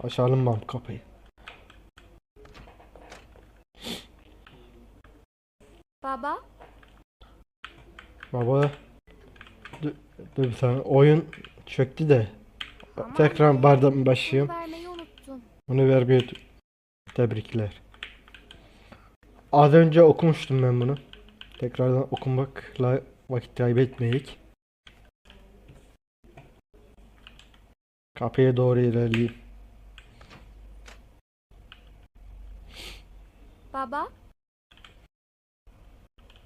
Açalım mı kapıyı? Baba, Baba dur, dur bir saniye. Oyun çöktü de. Ama Tekrar bardan bunu başlayayım. vermeyi unuttum. Bunu vermeye t- tebrikler. Az önce okumuştum ben bunu. Tekrardan okumakla vakit kaybetmeyik. Kapıya doğru ilerleyeyim. Baba,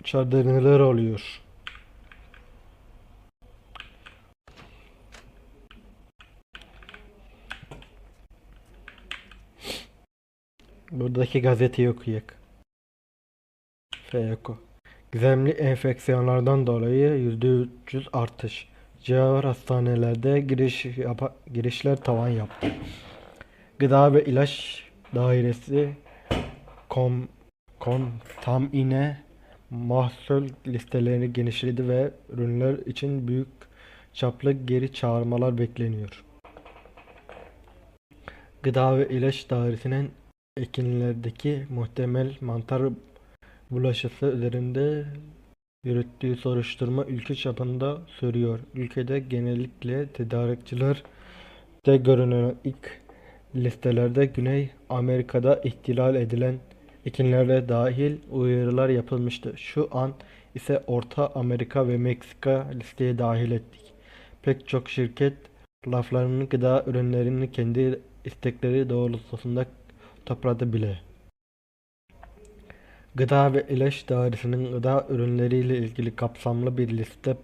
İçeride neler oluyor? Buradaki gazeteyi okuyak. FEKO. Gizemli enfeksiyonlardan dolayı %300 artış. Civar hastanelerde giriş girişler tavan yaptı. Gıda ve İlaç Dairesi kom kontamine mahsul listelerini genişledi ve ürünler için büyük çaplı geri çağırmalar bekleniyor. Gıda ve İlaç Dairesi'nin ekinlerdeki muhtemel mantar bulaşısı üzerinde yürüttüğü soruşturma ülke çapında sürüyor. Ülkede genellikle tedarikçiler de görünen ilk listelerde Güney Amerika'da ihtilal edilen ekinlere dahil uyarılar yapılmıştı. Şu an ise Orta Amerika ve Meksika listeye dahil ettik. Pek çok şirket laflarının gıda ürünlerini kendi istekleri doğrultusunda topladı bile. Gıda ve İlaç Dairesi'nin gıda ürünleriyle ilgili kapsamlı bir liste